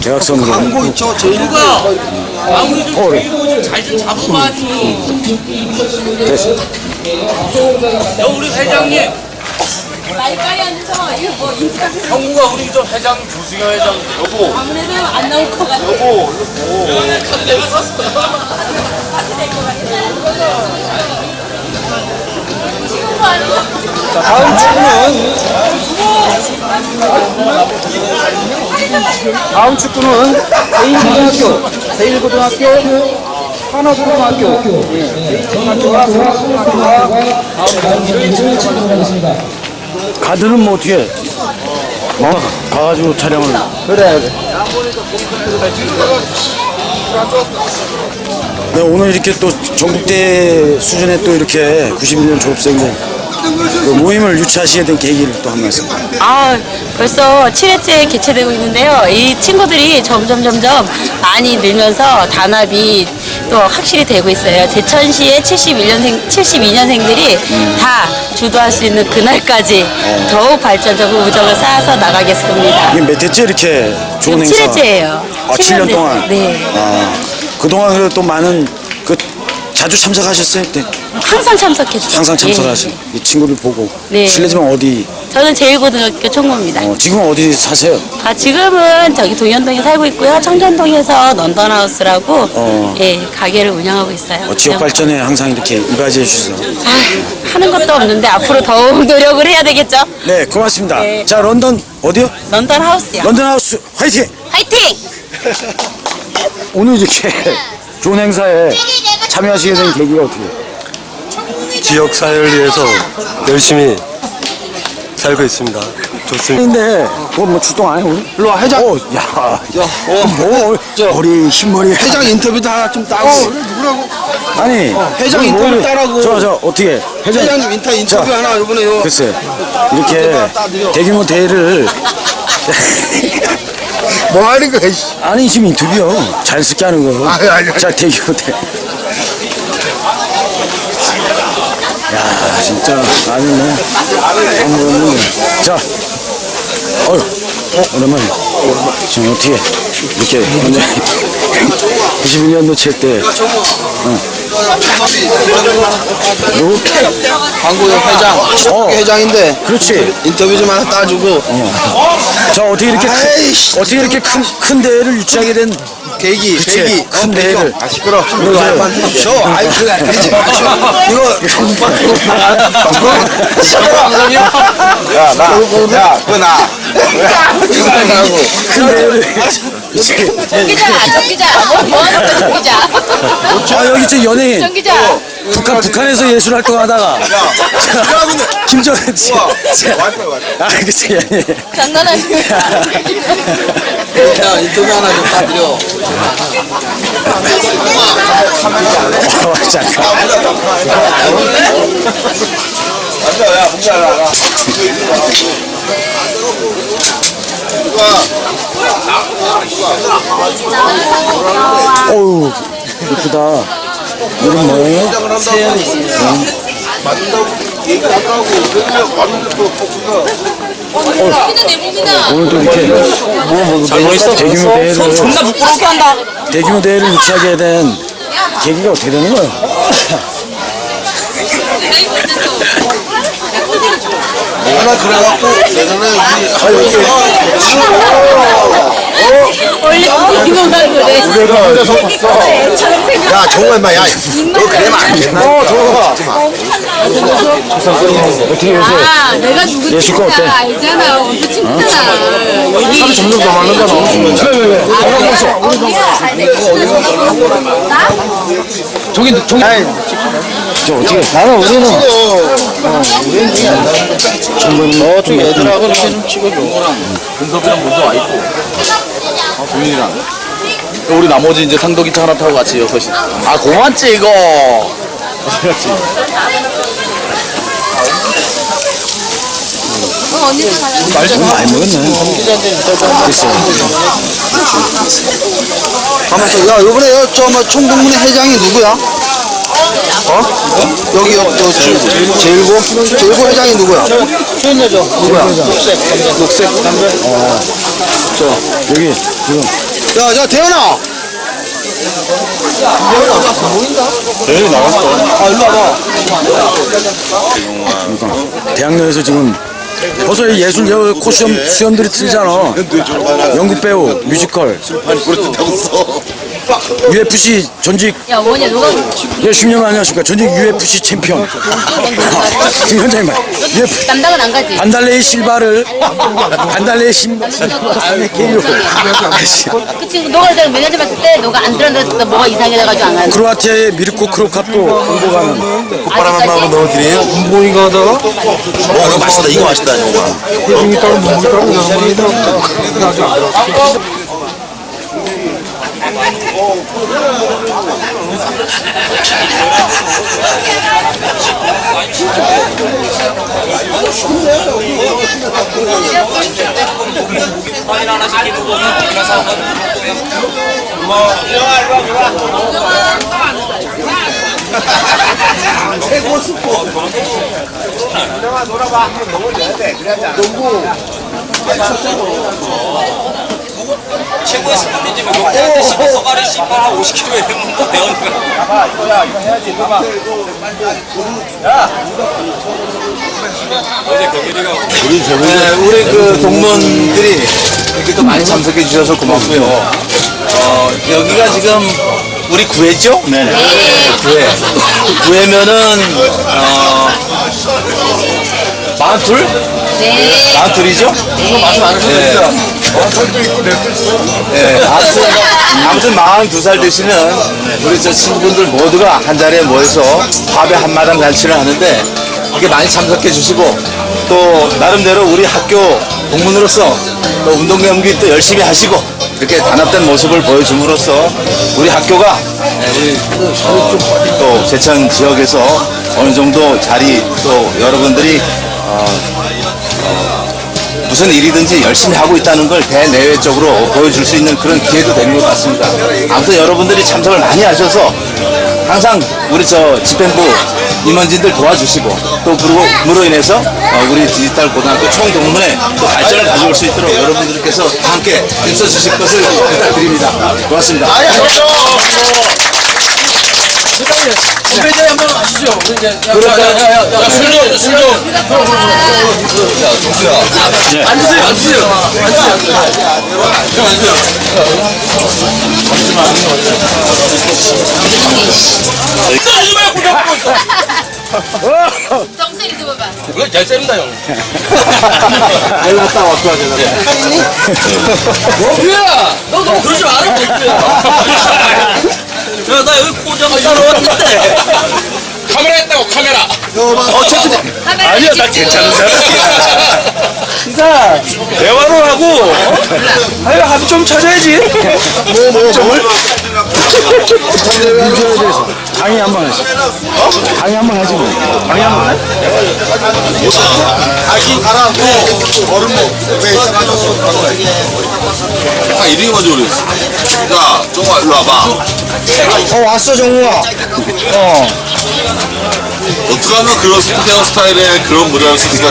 계약선으로 광고 있죠 제일 아무리 좀 어, 그래. 줄이고 잘좀 잡아봐야지. 됐어. 야 우리 회장님, 말까지 앉아서 이거 뭐 인터뷰 형구가 우리 저 회장님 조승현 회장 여보. 아무래도 안 나올 것 같아. 다음 축구는 다음 축구는 대인고등학교, 대일고등학교, 하나고등학교, 대인고등학교와 하나고등학교가 가드는 뭐 어떻게? 어? 가 가지고 촬영을. 그래. 네, 오늘 이렇게 또 전국대 수준의 또 이렇게 91년 졸업생들 그 모임을 유치하시게 된 계기를 또 한 말씀. 아, 벌써 7회째 개최되고 있는데요. 이 친구들이 점점 점점 많이 늘면서 단합이 또 확실히 되고 있어요. 제천시의 71년생, 72년생들이 다 주도할 수 있는 그날까지 더욱 발전적으로 우정을 쌓아서 나가겠습니다. 이게 몇 회째 이렇게 좋은 지금 행사? 7회째예요. 아, 7년 동안? 네. 아, 그동안 그래도 또 많은 그 자주 참석하셨어요? 네. 항상 참석했죠. 항상 예. 참석하신 이 친구들 보고 네. 실례지만 어디 저는 제일고등학교 총무입니다. 어, 지금 어디 사세요? 아, 지금은 저기 동현동에 살고 있고요. 청전동에서 런던하우스라고 어. 예, 가게를 운영하고 있어요. 어, 지역 발전에 항상 이렇게 이바지해 주셔서 아, 하는 것도 없는데 앞으로 더욱 노력을 해야 되겠죠? 네 고맙습니다. 네. 자 런던 어디요? 런던 하우스요. 런던 하우스 화이팅! 화이팅! 오늘 이렇게 좋은 행사에 참여하시게 된 계기가 어떻게? 지역 사회를 위해서 열심히 살고 있습니다. 좋습니다. 근데 그거 뭐 출동 안해 오늘? 일로 와 회장 어, 야, 어, 뭐 머리 흰머리 회장 인터뷰도 하나 좀 따고 누구라고 아니 회장 그 인터뷰 따라고. 저, 저 어떻게 회장 회장님 인터 인터뷰 자, 하나 이번에 요 글쎄 이렇게 대규모 대회를 뭐 하는 거야 씨. 아니 지금 인터뷰요. 자연스럽게 하는 거요 아니, 아니, 아니. 자 대규모 대회 야 진짜. 아니네 한번은 자. 어휴 어, 오랜만에 지금 어떻게 이렇게 완전 91년도 칠때 광고협 회장 어. 회장인데 그렇지 인터뷰 좀 하나 따주고 자 어떻게 이렇게 큰, 아이씨. 어떻게 이렇게 큰, 큰 대회를 유치하게 된 계기 그치, 계기 큰 대회를 아 시끄러. 이거 줘 아이 되지 마셔 이거 야나야 그거 나 큰 대회를 정기자, 정기자. 뭐 하는 거야, 정기자? 아 여기 저 연예인 정기자. 북한 북한에서 예술 활동하다가 김정은 씨. 아 그치 연예인. 장난하시고. 야 인터뷰 하나 좀 따드려 어, 잠깐. 야 문제 하나 어우 이쁘다. 이름 뭐예요? 몸이다. 오늘 또 이렇게 대규모 대회를 존나 부끄럽게 한다. 대규모 대회를 유치하게 된 계기가 어떻게 되는 거예요? 내가 그래갖고 예전에 우리 원래 이거가 그래. 야 정말 마야 너 그러면 안 돼. 어 저거 어떻게 요새 아, 내가 누구 어때? 친구야 알잖아. 어디 친구잖아. 참 점점 더 많은가 왜왜왜 저기 저기. 저 어떻게? 나는 우리는 어 좀 애들하고 이렇게 좀 찍어줘. 근섭이랑 먼저 와 있고. 아 도윤이랑. 우리 나머지 이제 상도기차 하나 타고 같이 여섯이 아 찍어 언 니도 가자. 말좀 많이 먹었네 됐어 가만있어. 야, 이번에 저뭐 총동문회 회장이 누구야? 어? 여기 여, 저 제- 제일고 제일고 회장이 누구야? 최은여죠. 누구야? 녹색 담배. 녹색 담배. 어. 저 여기 지금 야, 야, 대현아. 대현이 나왔어. 아, 일로 와봐. 대학로에서 지금 벌써 이 예술 여- 코시험 수염들이 틀잖아. 연극 배우, 뮤지컬, UFC 전직 야 뭐냐 누가 예, 10년 안녕하십니까? 전직 UFC 챔피언. 김현장님 UFC 남당은 안 가지. 반달레이 실바를 반달레이 신발의 개요 그 친구 너가 내가 매니저 봤을 때 너가 안 들어들었을 때 뭐가 이상해져가지고 안 가는 크로아티아의 미르코 크로캅도 공보가는. 바람 한 방울 넣어드려요? 운봉이가 하다가? 어, 이거 맛있다. 이거 맛있다. 이거. 해중이 따로 눈물이 따로 양반이 따로 최고 의 스푼이지 뭐 욕대한테 씹어 쏘가리 씹어 한 50kg 이런 거 배우니까 네, 우리 그 동문들이 이렇게 또 많이 참석해 주셔서 고맙고요. 어, 여기가 지금 우리 구회죠? 네네. 구회. 구회면은, 어, 마흔둘? 네 마흔둘이죠? 네. 네, 아무튼, 아무튼 42살 되시는 우리 저 친구분들 모두가 한 자리에 모여서 밥에 한마당 잔치를 하는데 이렇게 많이 참석해 주시고 또 나름대로 우리 학교 동문으로서 또 운동 경기 또 열심히 하시고 이렇게 단합된 모습을 보여줌으로써 우리 학교가 네, 우리 어, 또 제천 지역에서 어느 정도 자리 또 여러분들이 무슨 일이든지 열심히 하고 있다는 걸 대내외적으로 보여줄 수 있는 그런 기회도 되는 것 같습니다. 아무튼 여러분들이 참석을 많이 하셔서 항상 우리 저 집행부 임원진들 도와주시고 또 그리고 그로 인해서 어, 우리 디지털 고등학교 총동문회 또 발전을 가져올 수 있도록 여러분들께서 다 함께 힘써 주실 것을 부탁드립니다. 고맙습니다. 회장님 한번 하시죠 우리 이제 야야야야 술좀 술좀 앉으세요 앉으세요 정수리 좀 봐봐 그거 잘 셉니다 형 연락다 왔다 하잖아. 뭐야 너 너무 그러지 마라 야 나 여기 포장 따러 왔는데 카메라 했다고 카메라 어쨌든 아니야 나 괜찮은 사람이야 대화로 하고 아유 합좀 찾아야지 뭐, 뭐, 뭘? 강의 한 번 하시 강의 한 번 하지 뭐 강의 한 번 해? 아기 가라앉고 얼음 왜 있어가지고. 아, 이름이 먼저 모르겠어. 자, 정화 일로 와봐. 어, 왔어, 정우아. 어. 어떻게 하면 그런 스포츠 스타일의 그런 무대를 쓸 수가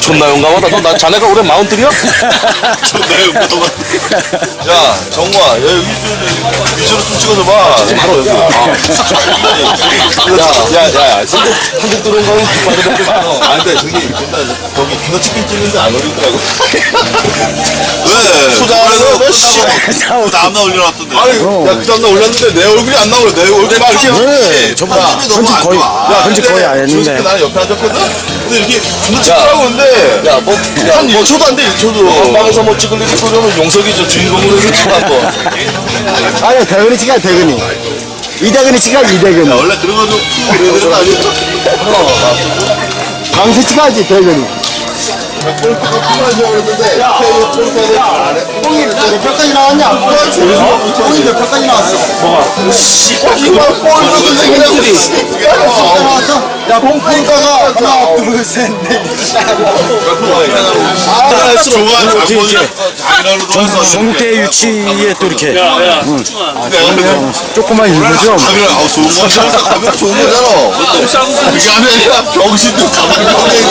존나 용감하다. 너 나 자네가 올해 마흔들이야? 좋나요? 야, 정화, 야, 여기 좀 위주로 좀 찍어줘 봐. 바로 여기. 야, 야, 야, 야, 근데 한국 들어온 많이 아, 근데 저기, 일단, 저기, 이거 찍긴 찍는데 안 어울리더라고. 왜? 소장하면서 너 씨, 다음날 올려놨던데. 아니, 야, 그 다음날 올렸는데 내 얼굴이 안 나오래. 내 얼굴 막 이렇게. 왜? 저번 편집 거의 야 편집 거의 안 했는데 나는 옆에 앉았거든? 근데 이렇게 존나 찍으라고 했는데 야, 뭐, 야, 한 1초도 안 돼, 1초도 방에서 뭐 찍을 일이 있으면 용석이 저 주인공으로 해서 찍어 한번. 아니, 대근이 찍어, 대근이. 이대근이 찍어, 이대근이. 원래 그런 거도 그래야 되는 거 아니야? 방세 찍어야지, 대근이. 뽕이 몇 표까지 나왔냐? 뽕이 몇 표까지 나왔어? 뭐가? 씨발 뽕이 몇 표까지 나왔어? 야, 뽕 평가가 하나, 둘, 셋, 넷. 아, 좋아, 전- 전국대 유치에 또 이렇게 내가 조그만 일부죠. 카메라 아우 좋은 거잖아. 카메라 좋은 거잖아. 그게 아니라 병신도 가만히 있잖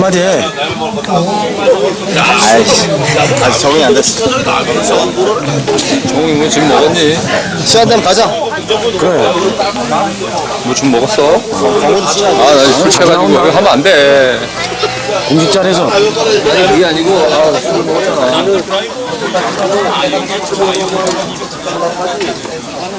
마디 해. 아직 적응이 안 됐어. 종이 뭐 지금 먹었니? 시간 되면 가자. 그래. 뭐 좀 먹었어? 아, 나 술 취해가지고 이거 하면 안 돼. 공직자에서 그게 아니고, 아, 술 먹었잖아.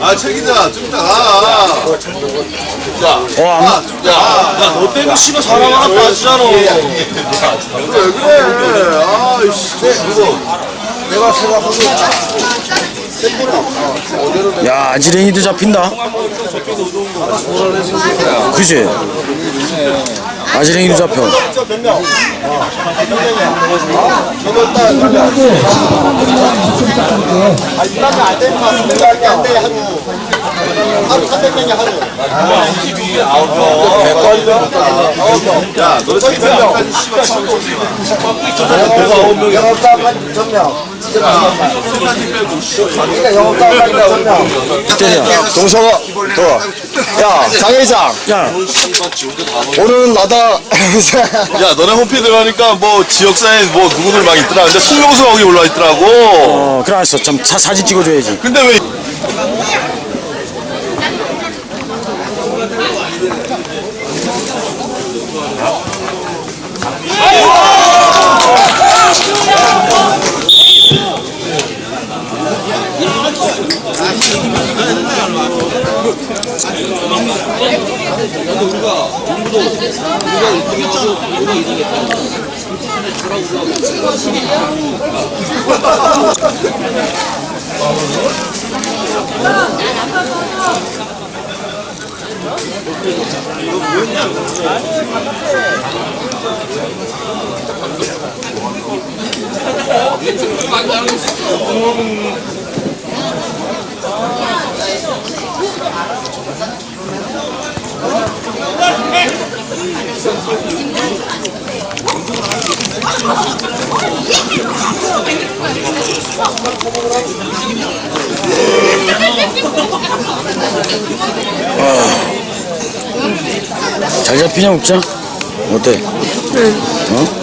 아 책임자 좀 이따 가. 어, 안, 야너 때문에 씨발 사람 하나 빠지잖아. 왜 그래? 아 이씨. 누구? 야 아지랭이도 잡힌다. 그지? 아지랭이도 잡혀. 야 너네 책임자까지 씨발 참 고 때려. 동서가 더. 야 장회장 야 오늘은 나다. 야 너네 홈페이지 들어가니까 뭐 지역사회 뭐 누구들 막 있더라. 근데 송명수 거기 올라 있더라고. 어, 그래서 좀 사, 사진 찍어줘야지. 근데 왜 아니 아. 잘 잡히냐 먹자? 어때? 응. 어?